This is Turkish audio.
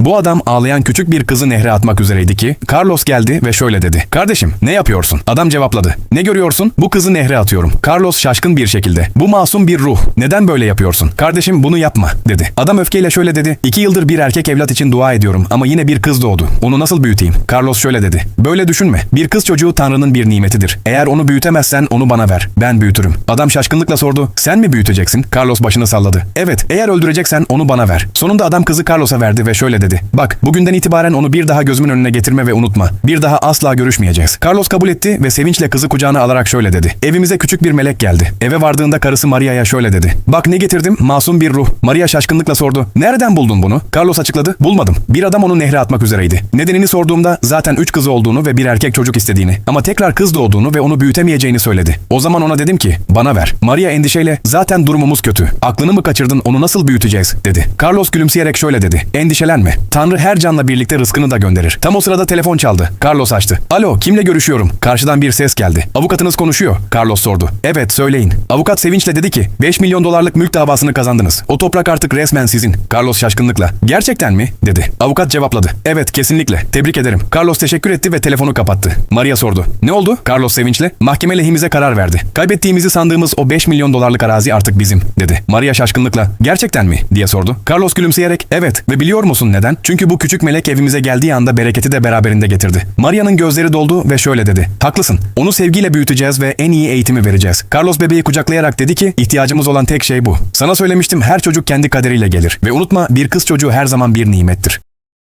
Bu adam ağlayan küçük bir kızı nehre atmak üzereydi ki Carlos geldi ve şöyle dedi. Kardeşim ne yapıyorsun? Adam cevapladı. Ne görüyorsun? Bu kızı nehre atıyorum. Carlos şaşkın bir şekilde. Bu masum bir ruh. Neden böyle yapıyorsun? Kardeşim bunu yapma dedi. Adam öfkeyle şöyle dedi. İki yıldır bir erkek evlat için dua ediyorum ama yine bir kız doğdu. Onu nasıl büyüteyim? Carlos şöyle dedi. Böyle düşünme. Bir kız çocuğu Tanrı'nın bir nimetidir. Eğer onu büyütemezsen onu bana ver. Ben büyütürüm. Adam şaşkınlıkla sordu. Sen mi büyüteceksin? Carlos başını salladı. Evet, eğer öldüreceksen onu bana ver. Sonunda adam kızı Carlos'a verdi ve şöyle dedi. Bak, bugünden itibaren onu bir daha gözümün önüne getirme ve unutma. Bir daha asla görüşmeyeceğiz. Carlos kabul etti ve sevinçle kızı kucağına alarak şöyle dedi. Evimize küçük bir melek geldi. Eve vardığında karısı Maria'ya şöyle dedi. Bak ne getirdim? Masum bir ruh. Maria şaşkınlıkla sordu. Nereden buldun bunu? Carlos açıkladı. Bulmadım. Bir adam onu nehre atmak üzereydi. Nedenini sorduğumda zaten üç kızı olduğunu ve bir erkek çocuk istediğini ama tekrar kız doğduğunu ve onu büyütemeyeceğini söyledi. O zaman ona dedim ki bana ver. Maria endişeyle zaten durumumuz kötü. Aklını mı kaçırdın onu nasıl büyüteceğiz dedi. Carlos gülümseyerek şöyle dedi. Endişelenme. Tanrı her canla birlikte rızkını da gönderir. Tam o sırada telefon çaldı. Carlos açtı. Alo kimle görüşüyorum? Karşıdan bir ses geldi. Avukatınız konuşuyor. Carlos sordu. Evet söyleyin. Avukat sevinçle dedi ki 5 milyon dolarlık mülk davasını kazandınız. O toprak artık resmen sizin. Carlos şaşkınlıkla. Gerçekten mi? dedi. Avukat cevapladı. Evet kesinlikle. Tebrik ederim. Carlos teşekkür etti ve telefonu kapattı. Maria sordu. Ne oldu? Carlos sevinçle. Mahkeme lehimize karar verdi. Kaybettiğimizi sandığımız o 5 milyon dolarlık arazi artık bizim dedi. Maria şaşkınlıkla. Gerçekten mi? diye sordu. Carlos gülümseyerek evet ve biliyor musun neden? Çünkü bu küçük melek evimize geldiği anda bereketi de beraberinde getirdi. Maria'nın gözleri doldu ve şöyle dedi. Haklısın. Onu sevgiyle büyüteceğiz ve en iyi eğitimi vereceğiz. Carlos bebeği kucaklayarak dedi ki ihtiyacımız olan tek şey bu. Sana söylemiştim her çocuk kendi kaderiyle gelir. Ve unutma bir kız çocuğu her zaman bir nimettir.